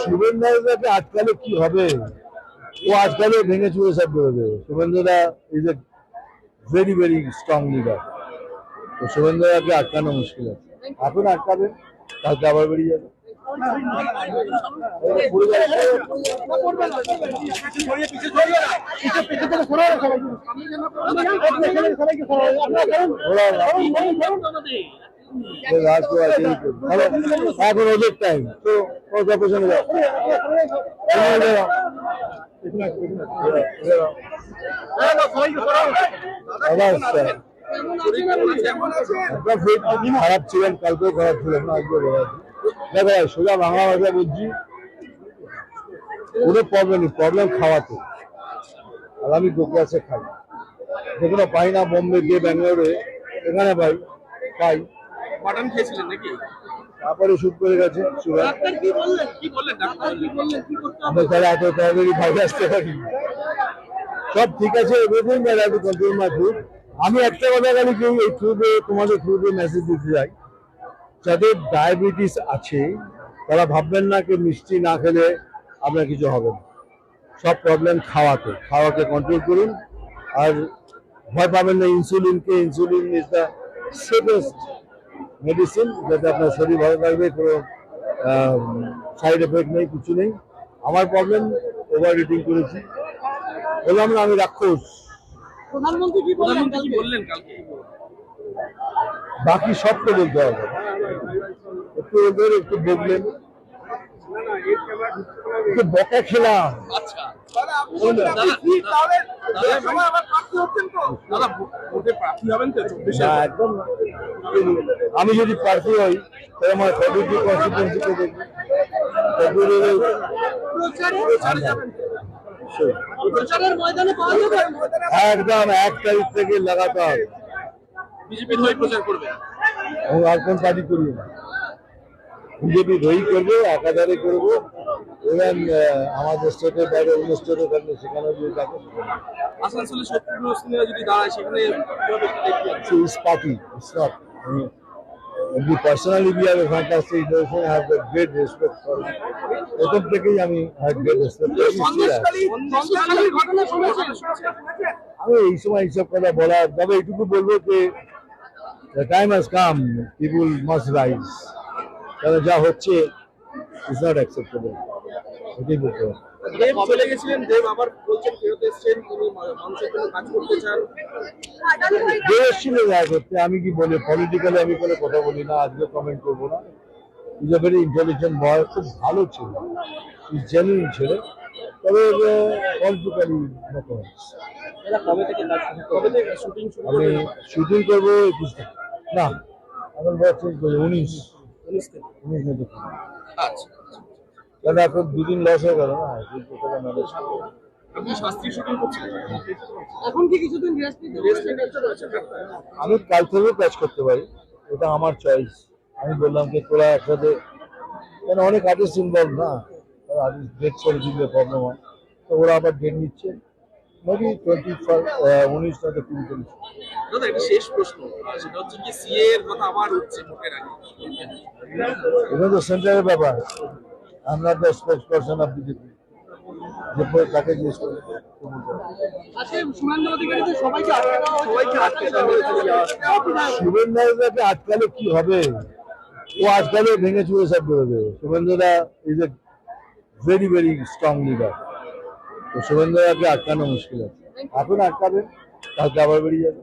শুভেন্দ্রদাকে আটকালে কি হবে ও আটকালে ভেঙে চুড়ে সব বেরোবে শুভেন্দ্রদা is a very very strong leader তো শুভেন্দ্রদাকে আটকানো মুশকিল আছে এখন আটকাবে কালকে আবার বেরিয়ে যাবে আছে এখন ওদের টাইম তো ওদের পেছনে যাও খারাপ ছিলেন কালকেও খারাপ ছিলেন আজকে দেখো সোজা বাংলা ভাষা বলছি, কোনো প্রবলেম নেই প্রবলেম খাওয়াতে। আর আমি গোগ্রাসে খাই। যেগুলো পাই না, বোম্বে গিয়ে ব্যাঙ্গালোরে, এখানে পাই পাই। খেয়েছিলেন নাকি? তারপরে শুট করে গেছে ডাক্তার কি বললেন? কি বললেন ডাক্তার? কি বললেন? কি করতে হবে? আমরা তাহলে এত তাড়াতাড়ি বাইরে আসতে পারি সব ঠিক আছে everything to control my food আমি একটা কথা খালি কেউ এই থ্রুতে তোমাদের থ্রুতে মেসেজ দিতে চাই। যাদের ডায়াবেটিস আছে তারা ভাববেন না কি মিষ্টি না খেলে আপনার কিছু হবে না। সব প্রবলেম খাওয়াতে খাওয়াকে কন্ট্রোল করুন। আর ভয় পাবেন না ইনসুলিনকে insulin is the safest medicine যাতে আপনার শরীর ভালো থাকবে কোনো সাইড এফেক্ট নেই কিছু নেই। আমার প্রবলেম ওভার ইটিং করেছি। বললাম না আমি রাক্ষস। প্রধানমন্ত্রী বললেন কালকে? বাকি সব তো বলতে হবে। একটু ওদের একটু বললেন একটু বকা খেলাম। আচ্ছা। একদম আমি যদি প্রার্থী হই তাহলে আমার ফেব্রুয়ারি কনস্টিটুয়েন্সিকে দেখবি। একদম এক তারিখ থেকে লাগাতার। বিজেপির হয়ে প্রচার করবে। এবং আর কোন পার্টি করি বিজেপি দই করব একাধারে করব। ইভেন আমাদের স্টেটের বাইরে অন্য স্টেটে থাকলে সেখানে যদি থাকে আসানসোলে শত্রুঘ্ন সিনহা দাঁড়ায় সেখানে. প্রথম থেকেই আমি এই সময় এইসব কথা বলার তবে এইটুকু বলব যে time has come people must rise. কারণ যা হচ্ছে ইজ নট অ্যাকসেপ্টেবল এটাই বলতে হবে। দেব চলে গেছিলেন দেব আবার বলছেন ফেরত এসছেন তিনি মানুষের জন্য কাজ করতে চান। যে এসেছিল দেখা করতে আমি কি বলি পলিটিক্যালি আমি কোনো কথা বলি না আজকে কমেন্ট করব না। ইজ ভেরি ইন্টেলিজেন্ট বয় খুব ভালো ছিল। জেনুইন ছেলে। তবে পলিটিক্যালি আমি শুটিং করব একুশ থেকে না এখন বয়স উনিশ। উনিশ থেকে উনিশ আচ্ছা। কারণ এখন দুদিন লস হয়ে গেল না? ম্যানেজ আমি কাল থেকেও কাজ করতে পারি। এটা আমার চয়েস আমি বললাম যে তোরা একসাথে কেন অনেক আর্টিস্ট ইনভলভ না? আর্টিস্ট ডেট করে দিলে প্রবলেম হয়। তো ওরা আবার ডেট নিচ্ছে। মেবি টোয়েন্টি উনিশ নয়তো কুড়ি চল্লিশ। দাদা এটা শেষ প্রশ্ন। সেটা হচ্ছে কি সিএ এর কথা আবার উঠছে ভোটের আগে। এটা তো সেন্টারের ব্যাপার। আমরা the spokesperson of BJP তাকে জিজ্ঞেস করে তো শুভেন্দ্রদাকে আটকালে কি হবে? ও আটকালে ভেঙে চুড়ে সব বেরোবে। শুভেন্দ্রদা is a very very strong leader তো শুভেন্দ্রদাকে আটকানো মুশকিল আছে। এখন আটকাবে কালকে আবার বেরিয়ে যাবে